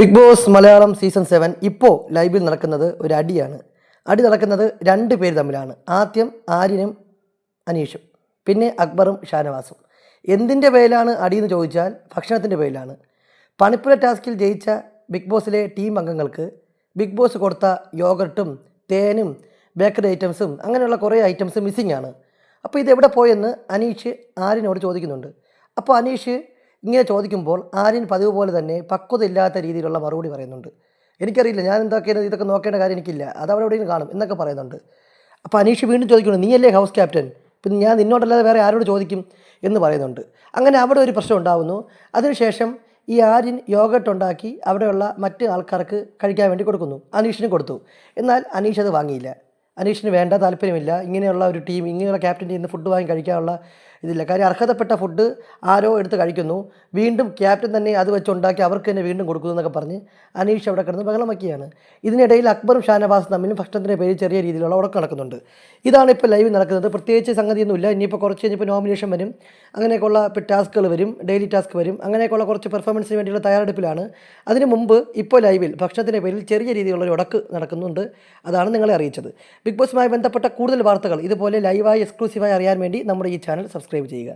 Bigg Boss Malayalam season seven ഇപ്പോൾ ലൈവിൽ നടക്കുന്നത് ഒരു അടിയാണ്. അടി നടക്കുന്നത് രണ്ട് പേര് തമ്മിലാണ്. ആദ്യം ആര്യനും അനീഷും പിന്നെ അക്ബറും ഷാനവാസും. എന്തിന്റെ പേരിലാണ് അടിയെന്ന് ചോദിച്ചാൽ ഭക്ഷണത്തിന്റെ പേരിലാണ്. പണിപ്പുര ടാസ്കിൽ ജയിച്ച ബിഗ് ബോസിലെ ടീം അംഗങ്ങൾക്ക് ബിഗ് ബോസ് കൊടുത്ത യോഗർട്ടും തേനും ബേക്കറി ഐറ്റംസും അങ്ങനെയുള്ള കുറേ ഐറ്റംസ് മിസ്സിംഗ് ആണ് അപ്പോൾ ഇതെവിടെ പോയെന്ന് അനീഷ് ആര്യനോട് ചോദിക്കുന്നുണ്ട്. അപ്പോൾ അനീഷ് ഇങ്ങനെ ചോദിക്കുമ്പോൾ ആര്യൻ പതിവ് പോലെ തന്നെ പക്വതയില്ലാത്ത രീതിയിലുള്ള മറുപടി പറയുന്നുണ്ട്. എനിക്കറിയില്ല ഞാൻ എന്തൊക്കെയാണ് ഇതൊക്കെ നോക്കേണ്ട കാര്യം എനിക്കില്ല. അത് അവിടെ എവിടെയും കാണും എന്നൊക്കെ പറയുന്നുണ്ട്. അപ്പോൾ അനീഷ് വീണ്ടും ചോദിക്കുന്നു നീയല്ലേ ഹൗസ് ക്യാപ്റ്റൻ? പിന്നെ ഞാൻ നിന്നോടല്ലാതെ വേറെ ആരോട് ചോദിക്കും? എന്ന് പറയുന്നുണ്ട്. അങ്ങനെ അവിടെ ഒരു പ്രശ്നം ഉണ്ടാകുന്നു അതിനുശേഷം ഈ ആര്യൻ യോഗട്ട് ഉണ്ടാക്കി അവിടെയുള്ള മറ്റ് ആൾക്കാർക്ക് കഴിക്കാൻ വേണ്ടി കൊടുക്കുന്നു. അനീഷിന് കൊടുത്തു. എന്നാൽ അനീഷ് അത് വാങ്ങിയില്ല. അനീഷിന് വേണ്ട താല്പര്യമില്ല. ഇങ്ങനെയുള്ള ഒരു ടീം ഇങ്ങനെയുള്ള ക്യാപ്റ്റന്റെ ഇന്ന് ഫുഡ് വാങ്ങി കഴിക്കാനുള്ള ഇതില്ല. കാര്യം അർഹതപ്പെട്ട ഫുഡ് ആരോ എടുത്ത് കഴിക്കുന്നു. വീണ്ടും ക്യാപ്റ്റൻ തന്നെ അത് വെച്ചുണ്ടാക്കി അവർക്ക് തന്നെ വീണ്ടും കൊടുക്കുന്നു എന്നൊക്കെ പറഞ്ഞ് അനീഷ് അവിടെ കിടന്ന് ബഹളം വയ്ക്കുകയാണ് ഇതിനിടയിൽ അക്ബറും ഷാനവാസും തമ്മിലും ഭക്ഷണത്തിന്റെ പേരിൽ ചെറിയ രീതിയിലുള്ള ഉടക്കം നടക്കുന്നുണ്ട്. ഇതാണ് ഇപ്പോൾ ലൈവ് നടക്കുന്നത്. പ്രത്യേകിച്ച് സംഗതിയൊന്നുമില്ല. ഇനിയിപ്പോൾ കുറച്ച് കഴിഞ്ഞപ്പോൾ നോമിനേഷൻ വരും. അങ്ങനെയൊക്കെയുള്ള ടാസ്കുകൾ വരും. ഡെയിലി ടാസ്ക് വരും. അങ്ങനെയൊക്കെയുള്ള കുറച്ച് പെർഫോമൻസിന് വേണ്ടിയുള്ള തയ്യാറെടുപ്പിലാണ്. അതിന് മുമ്പ് ഇപ്പോൾ ലൈവിൽ ഭക്ഷണത്തിന്റെ പേരിൽ ചെറിയ രീതിയിലുള്ള ഒരു ഉടക്ക് നടക്കുന്നുണ്ട്. അതാണ് നിങ്ങളെ അറിയിച്ചത്. ബിഗ് ബോസുമായി ബന്ധപ്പെട്ട കൂടുതൽ വാർത്തകൾ ഇതുപോലെ ലൈവായി എക്സ്ക്ലൂസീവായി അറിയാൻ വേണ്ടി നമ്മുടെ ഈ ചാനൽ സബ്സ്ക്രൈബ് ചെയ്യുക.